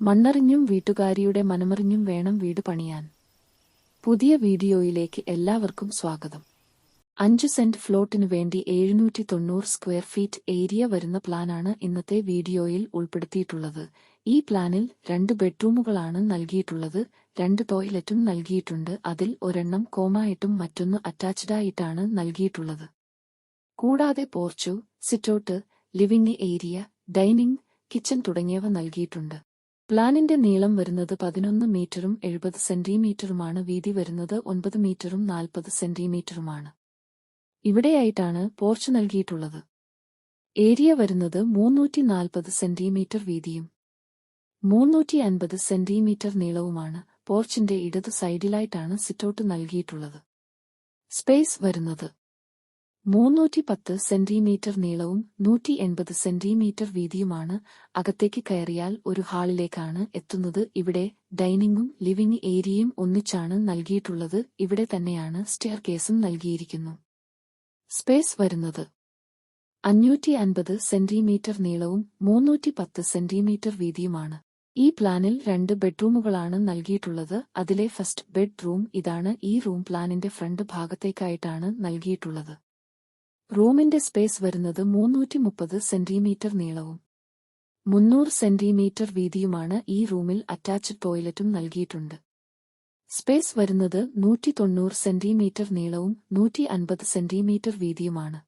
മണ്ണറിഞ്ഞും വീട്ടുകാരിയുടെ മനമറിഞ്ഞും വേണം വീട് പണിയാൻ. പുതിയ വീഡിയോയിലേക്ക് എല്ലാവർക്കും സ്വാഗതം. അഞ്ച് സെന്റ് ഫ്ലോട്ടിനു വേണ്ടി എഴുന്നൂറ്റി തൊണ്ണൂറ് സ്ക്വയർ ഫീറ്റ് ഏരിയ വരുന്ന പ്ലാനാണ് ഇന്നത്തെ വീഡിയോയിൽ ഉൾപ്പെടുത്തിയിട്ടുള്ളത്. ഈ പ്ലാനിൽ രണ്ട് ബെഡ്റൂമുകളാണ് നൽകിയിട്ടുള്ളത്. രണ്ട് ടോയ്ലറ്റും നൽകിയിട്ടുണ്ട്. അതിൽ ഒരെണ്ണം കോമായിട്ടും മറ്റൊന്ന് അറ്റാച്ച്ഡായിട്ടാണ് നൽകിയിട്ടുള്ളത്. കൂടാതെ porch sit out living area dining kitchen തുടങ്ങിയവ നൽകിയിട്ടുണ്ട്. പ്ലാനിന്റെ നീളം വരുന്നത് പതിനൊന്ന് മീറ്ററും എഴുപത് സെന്റിമീറ്ററുമാണ് വീതി വരുന്നത് ഒൻപത് മീറ്ററും നാൽപ്പത് സെന്റിമീറ്ററുമാണ്. ഇവിടെയായിട്ടാണ് പോർച്ച് നൽകിയിട്ടുള്ളത്. ഏരിയ വരുന്നത് മൂന്നൂറ്റി നാൽപ്പത് സെന്റിമീറ്റർ വീതിയും മൂന്നൂറ്റി അൻപത് സെന്റിമീറ്റർ നീളവുമാണ്. പോർച്ചിന്റെ ഇടതു സൈഡിലായിട്ടാണ് സിറ്റൌട്ട് നൽകിയിട്ടുള്ളത്. സ്പേസ് വരുന്നത് മൂന്നൂറ്റി പത്ത് സെന്റിമീറ്റർ നീളവും നൂറ്റി എൺപത് സെന്റിമീറ്റർ വീതിയുമാണ് അകത്തേക്ക് കയറിയാൽ ഒരു ഹാളിലേക്കാണ് എത്തുന്നത്. ഇവിടെ ഡൈനിങ്ങും ലിവിംഗ് ഏരിയയും ഒന്നിച്ചാണ് നൽകിയിട്ടുള്ളത്. ഇവിടെ തന്നെയാണ് സ്റ്റെയർ കേസും നൽകിയിരിക്കുന്നു. സ്പേസ് വരുന്നത്. അഞ്ഞൂറ്റി അൻപത് സെന്റിമീറ്റർ നീളവും മൂന്നൂറ്റി പത്ത് സെന്റിമീറ്റർ വീതിയുമാണ്. ഈ പ്ലാനിൽ രണ്ട് ബെഡ്റൂമുകളാണ് നൽകിയിട്ടുള്ളത്. അതിലെ ഫസ്റ്റ് ബെഡ്റൂം ഇതാണ്. ഈ റൂം പ്ലാനിന്റെ ഫ്രണ്ട് ഭാഗത്തേക്കായിട്ടാണ് നൽകിയിട്ടുള്ളത്. റൂമിന്റെ സ്പേസ് വരുന്നത് മൂന്നൂറ്റി മുപ്പത് സെന്റിമീറ്റർ നീളവും മുന്നൂറ് സെന്റിമീറ്റർ വീതിയുമാണ് ഈ റൂമിൽ അറ്റാച്ച്ഡ് ടോയ്ലറ്റും നൽകിയിട്ടുണ്ട്. സ്പേസ് വരുന്നത് നൂറ്റി തൊണ്ണൂറ് സെന്റിമീറ്റർ നീളവും നൂറ്റി അൻപത് സെന്റിമീറ്റർ വീതിയുമാണ്.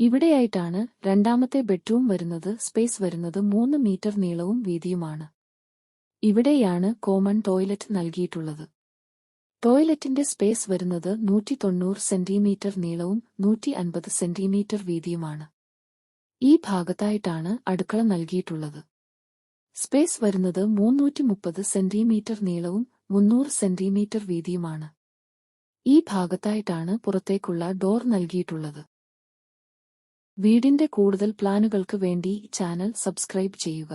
ഇവിടെയായിട്ടാണ് രണ്ടാമത്തെ ബെഡ്റൂം വരുന്നത് സ്പേസ് വരുന്നത് മൂന്ന് മീറ്റർ നീളവും വീതിയുമാണ്. ഇവിടെയാണ് കോമൺ ടോയ്ലറ്റ് നൽകിയിട്ടുള്ളത്. ടോയ്ലറ്റിന്റെ സ്പേസ് വരുന്നത് നൂറ്റി തൊണ്ണൂറ് സെന്റിമീറ്റർ നീളവും നൂറ്റി അൻപത് സെന്റിമീറ്റർ വീതിയുമാണ്. ഈ ഭാഗത്തായിട്ടാണ് അടുക്കള നൽകിയിട്ടുള്ളത്. സ്പേസ് വരുന്നത് മൂന്നൂറ്റി മുപ്പത് സെന്റിമീറ്റർ നീളവും മുന്നൂറ് സെന്റിമീറ്റർ വീതിയുമാണ്. ഈ ഭാഗത്തായിട്ടാണ് പുറത്തേക്കുള്ള ഡോർ നൽകിയിട്ടുള്ളത്. വീടിന്റെ കൂടുതൽ പ്ലാനുകൾക്ക് വേണ്ടി ചാനൽ സബ്സ്ക്രൈബ് ചെയ്യുക.